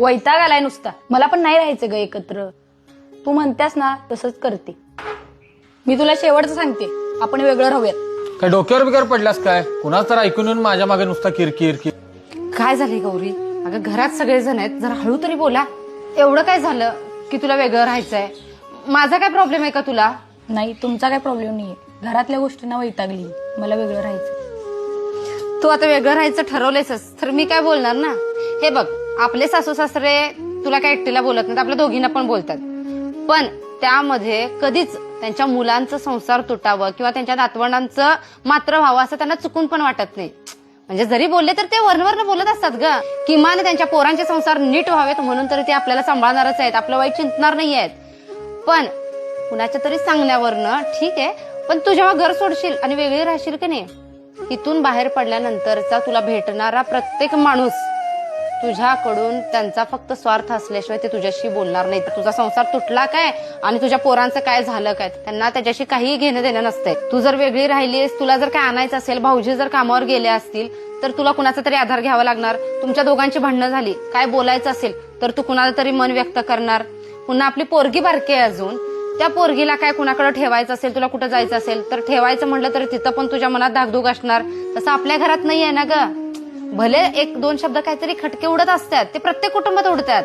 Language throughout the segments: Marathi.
वैताग आलाय नुसता. मला पण नाही राहायचं ग एकत्र. तू म्हणतेस ना तसंच करते. मी तुला शेवटचं सांगते. आपण वेगळं राहूयात. काय डोक्यावर बिकर पडलास काय? कुणाच तर ऐकून येऊन माझ्या मागे नुसता किरकिर किर काय झाले गौरी? अगं घरात सगळे जण आहेत. जरा हळू तरी बोला. एवढं काय झालं की तुला वेगळं राहायचंय? माझा काय प्रॉब्लेम आहे का तुला? नाही तुमचा काय प्रॉब्लेम नाहीये. घरातल्या गोष्टींना वैतागली. मला वेगळं राहायचं तू आता वेगळं राहायचं ठरवलंयस तर मी काय बोलणार ना? हे बघ आपले सासू सासरे तुला काय एकटीला बोलत नाहीत आपल्या दोघींना पण बोलतात. पण त्यामध्ये कधीच त्यांच्या मुलांचा संसार तुटावं किंवा त्यांच्या नातवंडांचं मात्र व्हावं असं त्यांना चुकून पण वाटत नाही. म्हणजे जरी बोलले तर ते वरनवरनं बोलत असतात ग. किमान त्यांच्या पोरांचे संसार नीट व्हावेत म्हणून तरी ते आपल्याला सांभाळणारच आहेत आपलं वाईट चिंतणार नाही आहेत. पण कुणाच्या तरी सांगण्यावरनं ठीक आहे पण तू जेव्हा घर सोडशील आणि वेगळी राहशील की नाही इथून बाहेर पडल्यानंतरचा तुला भेटणारा प्रत्येक माणूस तुझ्याकडून त्यांचा फक्त स्वार्थ असल्याशिवाय ते तुझ्याशी बोलणार नाही तुझा संसार तुटला काय? आणि तुझ्या पोरांचं काय झालं काय? त्यांना त्याच्याशी काहीही घेणं देणं नसतंय. तू जर वेगळी राहिलीस तुला जर काय आणायचं असेल भाऊजी जर कामावर गेले असतील तर तुला कुणाचा तरी आधार घ्यावा लागणार. तुमच्या दोघांची भांडणं झाली. काय बोलायचं असेल तर तू कुणाला तरी मन व्यक्त करणार. पुन्हा आपली पोरगी बारकी आहे अजून. त्या पोरगीला काय कुणाकडे ठेवायचं असेल तुला कुठं जायचं असेल तर ठेवायचं म्हटलं तर तिथं पण तुझ्या मनात धाकधूक असणार. तसं आपल्या घरात नाही आहे ना ग? भले एक दोन शब्द काहीतरी खटके उडत असतात ते प्रत्येक कुटुंबात उडतात.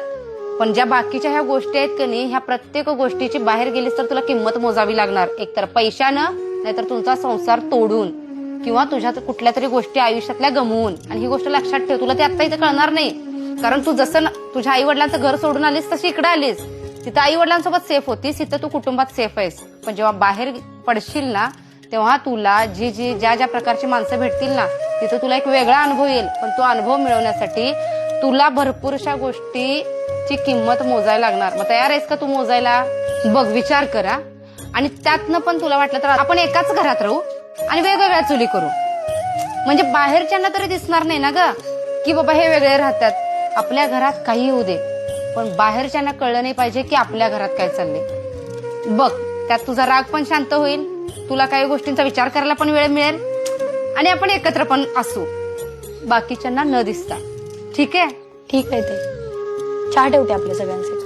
पण ज्या बाकीच्या ह्या गोष्टी आहेत की नाही ह्या प्रत्येक गोष्टीची बाहेर गेलीस तर तुला किंमत मोजावी लागणार. एकतर पैशानं नाहीतर तुमचा संसार तोडून किंवा तुझ्या कुठल्या तरी गोष्टी आयुष्यातल्या गमवून. आणि ही गोष्ट लक्षात ठेव तुला ते आता इथे कळणार नाही. कारण तू जसं तुझ्या आई वडिलांचं घर सोडून आलीस तशी इकडे आलीस. तिथं आई वडिलांसोबत सेफ होतीस तिथं तू कुटुंबात सेफ आहेस. पण जेव्हा बाहेर पडशील ना तेव्हा तुला जी जी ज्या ज्या प्रकारची माणसं भेटतील ना तिथं तुला एक वेगळा अनुभव येईल. पण तो अनुभव मिळवण्यासाठी तुला भरपूरशा गोष्टीची किंमत मोजायला लागणार. मग तयार आहेस का तू मोजायला? बघ विचार करा. आणि त्यातनं पण तुला वाटलं तर आपण एकाच घरात राहू आणि वेगवेगळ्या चुली करू. म्हणजे बाहेरच्यांना तरी दिसणार नाही ना ग की बाबा हे वेगळे राहतात. आपल्या घरात काही होऊ दे. पण बाहेरच्यांना कळलं नाही पाहिजे की आपल्या घरात काय चाललंय. बघ त्यात तुझा राग पण शांत होईल. तुला काही गोष्टींचा विचार करायला पण वेळ मिळेल आणि आपण एकत्र पण असू. बाकीच्यांना न दिसता. ठीक आहे? ठीक आहे ते. चहा ठेवते आपल्या सगळ्यांचे.